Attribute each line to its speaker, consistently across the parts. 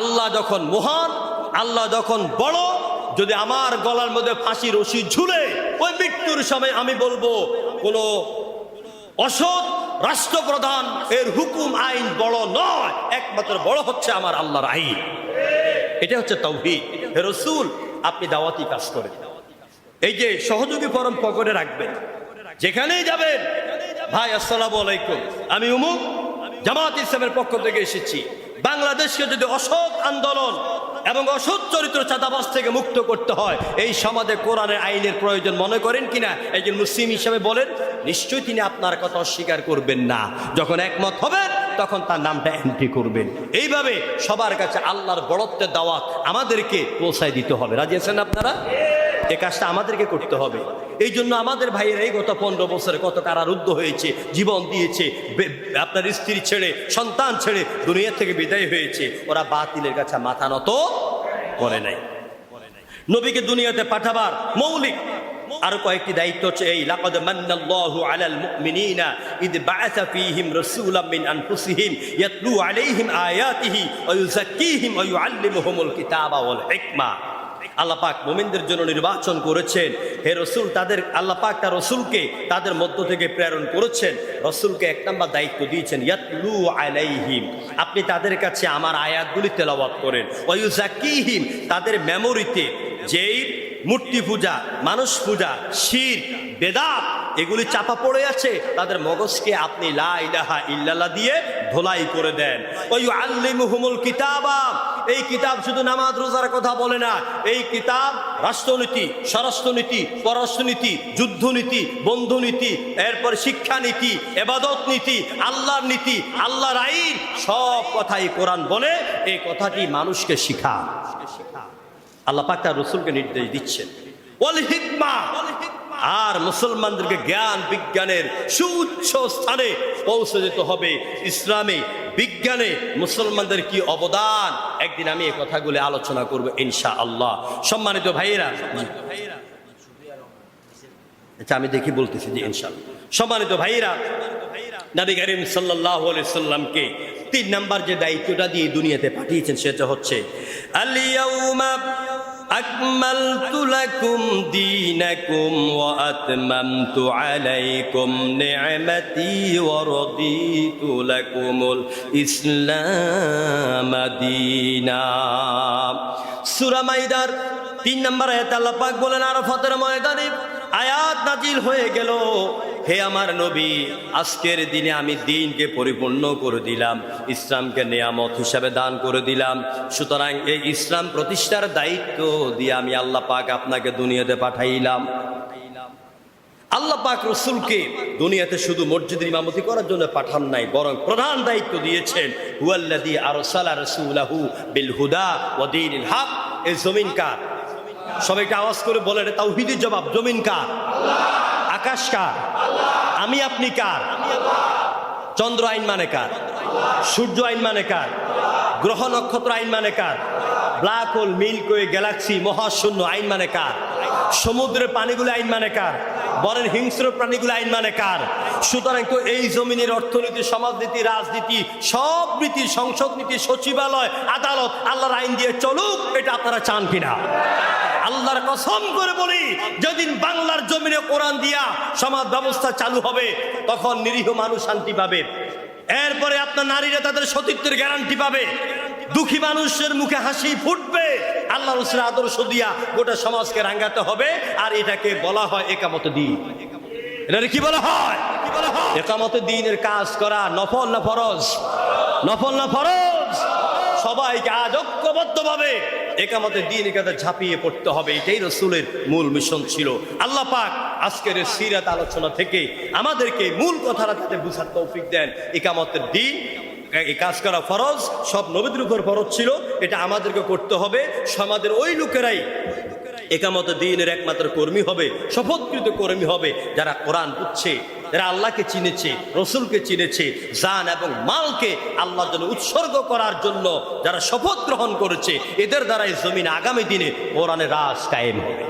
Speaker 1: আল্লাহ যখন মহান, আল্লাহ যখন বড়, যদি আমার গলার মধ্যে ফাঁসি রশি ঝুলে, ওই মৃত্যুর সময় আমি বলব, কোনো অসৎ রাষ্ট্রপ্রধান এর হুকুম, আইন বড় নয়, একমাত্র বড় হচ্ছে আমার আল্লাহর আইন। এটা হচ্ছে তৌহিদ। হে রসুল, আপনি দাওয়াতি কাজ করেন। এই যে সহযোগী ফরম পকেটে রাখবেন, যেখানেই যাবেন, ভাই, আসসালামু আলাইকুম। আমি উমুক, জামাত ইসলামের পক্ষ থেকে এসেছি। বাংলাদেশকে যদি অসৎ আন্দোলন এবং অসৎ চরিত্র চাঁদাবাস থেকে মুক্ত করতে হয়, এই সমাজে কোরআনের আইনের প্রয়োজন মনে করেন কিনা? একজন মুসলিম হিসাবে বলেন, নিশ্চয়ই তিনি আপনার কথা অস্বীকার করবেন না। যখন একমত হবেন, তখন তার নামটা এন্ট্রি করবেন। এইভাবে সবার কাছে আল্লাহর বড়ত্বের দাওয়াত আমাদেরকে পৌঁছায় দিতে হবে। রাজি আছেন আপনারা? এ কাজটা আমাদেরকে করতে হবে। এই জন্য আমাদের ভাইয়েরা এই গত পনেরো বছরে কত কারারুদ্ধ হয়েছে, জীবন দিয়েছে আপনার স্ত্রী ছেড়ে, সন্তান ছেড়ে দুনিয়া থেকে বিদায় হয়েছে, ওরা বাতিলের কাছে মাথা নত করে নাই। নবীকে দুনিয়াতে পাঠাবার মৌলিক আরও কয়েকটি দায়িত্ব হচ্ছে এই, লাকাদ মান্নাল্লাহু আলাল মুমিনিনা ইদ বাআসা ফীহিম রাসূলাম মিন আনফুসিহিম ইয়াতলু আলাইহিম আয়াতিহি ওয়া ইউযাক্কিহিম ওয়া ইউআল্লিমুহুমুল কিতাবা ওয়াল হিকমা। আল্লাহ পাক মোমিনদের জন্য নির্বাচন করেছেন। হে রসুল, তাদের আল্লাহ পাক তার রসুলকে তাদের মধ্য থেকে প্রেরণ করেছেন। রসুলকে এক নম্বর দায়িত্ব দিয়েছেন, ইয়াতলু আলাইহিম, আপনি তাদের কাছে আমার আয়াতগুলি তেলাওয়াত করেন। ওয়ুজাকিহিম তাদের মেমোরিতে যেই মূর্তি পূজা, মানুষ পূজা, শির, বেদাত এগুলি চাপা পড়ে আছে, তাদের মগজকে আপনি লা ইলাহা ইল্লাল্লাহ দিয়ে ধোলাই করে দেন। ওই আল্লিমুহুমুল কিতাবা, এই কিতাব শুধু নামাজ, রোজার কথা বলে না, এই কিতাব রাষ্ট্রনীতি, স্বরাষ্ট্রনীতি, পররাষ্ট্রনীতি, যুদ্ধনীতি, বন্ধুনীতি, এরপর শিক্ষানীতি এবাদত নীতি আল্লাহর নীতি, আল্লাহর আইন, সব কথাই কোরআন বলে, এই কথাটি মানুষকে শিখা আল্লাহ পাক তার রসুলকে নির্দেশ দিচ্ছেন। আর মুসলমানদেরকে জ্ঞান, বিজ্ঞানের সুউচ্চ স্থানে পৌঁছে যেতে হবে। ইসলামে, বিজ্ঞানে মুসলমানদের কি অবদান? একদিন আমি এই কথাগুলি আলোচনা করব ইনশা আল্লাহ সম্মানিত ভাইয়েরা আচ্ছা আমি দেখি বলতেছি যে ইনশাআল্লাহ। সম্মানিত ভাইয়েরা, নবী করিম সাল্লাহ সাল্লামকে তিন নাম্বার যে দায়িত্বটা দিয়ে দুনিয়াতে পাঠিয়েছেন, সেটা হচ্ছে আলিয়াউমা أكملت لكم دينكم وأتممت عليكم نعمتي ورضيت لكم الإسلام دينا সূরা মাইদার তিন নম্বর আয়াত আল্লাহ পাক বলেন আরাফাতের ময়দানে আয়াত নাজিল হয়ে গেল হে আমার নবী, আজকের দিনে আমি দিনকে পরিপূর্ণ করে দিলাম, ইসলামকে নিয়ামত হিসাবে দান করে দিলাম। সুতরাং এই ইসলাম প্রতিষ্ঠার দায়িত্ব দিয়ে আমি আল্লাহ পাক আপনাকে দুনিয়াতে পাঠাইলাম। আল্লাহ পাক রসুলকে দুনিয়াতে শুধু মসজিদের ইমামতি করার জন্য পাঠান নাই, বরং প্রধান দায়িত্ব দিয়েছেন বিল জমিন সবাইকে আওয়াজ করে বলেন তাওহীদের জবাব, জমিন কার? আকাশ কার? আমি আপনি কার? চন্দ্র আইন মানে কার? সূর্য আইন মানে কার? গ্রহ নক্ষত্র আইন মানে কার? Black hole milky way galaxy, মহাশূন্য আইন মানে কার? সমুদ্রের পানিগুলো আইন মানে কার? বরের হিংস্র প্রাণীগুলো আইন মানে কার? সুতরাং তো এই জমিনের অর্থনীতি, সমাজনীতি, রাজনীতি, সব নীতি, সংসদ নীতি, সচিবালয়, আদালত, আল্লাহর আইন দিয়ে চলুক, এটা আপনারা চান কিনা? আল্লাহর কসম করে বলি, যেদিন বাংলার জমিনে কোরআন দিয়া সমাজ ব্যবস্থা চালু হবে, তখন নিরীহ মানুষ শান্তি পাবে। এরপরে আপনার নারীরা তাদের সতীত্বের গ্যারান্টি পাবে। দুঃখী মানুষের মুখে হাসি ফুটবে। আল্লাহ রসুলের আদর্শ দিয়া গোটা সমাজকে রাঙ্গাতে হবে, আর এটাকে বলা হয় একামত দিন। এটাকে কি বলা হয়? একামত দিনের কাজ করা নফল না ফরজ? নফল না ফরজ? সবাইকে আজ ঐক্যবদ্ধভাবে একামতে দিন একাতে ঝাঁপিয়ে পড়তে হবে, এটাই রসুলের মূল মিশন ছিল। আল্লাহ পাক আজকের সিরাত আলোচনা থেকে আমাদেরকে মূল কথাটা তাতে বুঝার তৌফিক দেন। একামতের দিন, এই কাজ করা ফরজ, সব নবীদের উপর ফরজ ছিল, এটা আমাদেরকে করতে হবে, সমাজের ওই লোকেরাই একামত দিনের একমাত্র কর্মী হবে, শপথকৃত কর্মী হবে, যারা কোরআন বুঝছে। যারা আল্লাহকে চিনেছে, রসুলকে চিনেছে, জান এবং মালকে আল্লাহর জন্য উৎসর্গ করার জন্য যারা শপথ গ্রহণ করেছে, এদের দ্বারাই জমিন আগামী দিনে কোরআনের রাজ কায়েম হবে।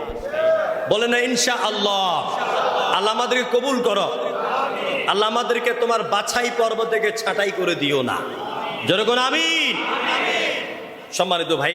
Speaker 1: বলে না ইনশা আল্লাহ আল্লাহ আমাদেরকে কবুল করো। আল্লাহ আমাদেরকে তোমার বাছাই পর্ব থেকে ছাঁটাই করে দিও না। যেরকম আমি সম্মানিত ভাই